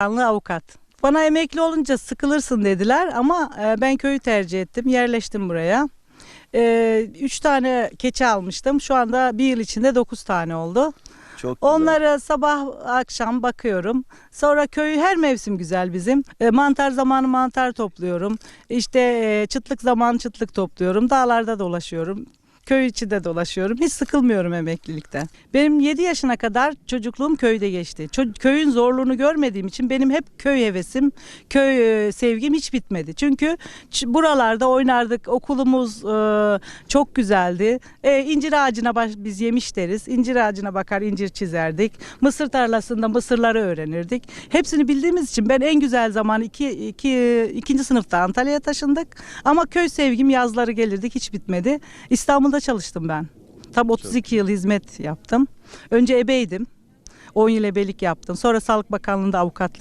Kanlı avukat. Bana emekli olunca sıkılırsın dediler ama e, ben köyü tercih ettim. Yerleştim buraya. E, üç tane keçi almıştım. Şu anda bir yıl içinde dokuz tane oldu. Çok güzel. Onlara sabah akşam bakıyorum. Sonra köyü her mevsim güzel bizim. E, mantar zamanı mantar topluyorum. İşte e, çıtlık zamanı çıtlık topluyorum. Dağlarda dolaşıyorum. Köy içinde dolaşıyorum. Hiç sıkılmıyorum emeklilikten. Benim 7 yaşına kadar çocukluğum köyde geçti. Ço- köyün zorluğunu görmediğim için benim hep köy hevesim, köy e, sevgim hiç bitmedi. Çünkü buralarda oynardık. Okulumuz e, çok güzeldi. E, incir ağacına baş, biz yemiş deriz. İncir ağacına bakar incir çizerdik. Mısır tarlasında mısırları öğrenirdik. Hepsini bildiğimiz için ben en güzel zaman iki, iki, ikinci sınıfta Antalya'ya taşındık. Ama köy sevgim yazları gelirdik hiç bitmedi. İstanbul'da çalıştım ben. Tam 32 yıl hizmet yaptım. Önce ebeydim. 10 yıl ebelik yaptım. Sonra Sağlık Bakanlığı'nda avukatlık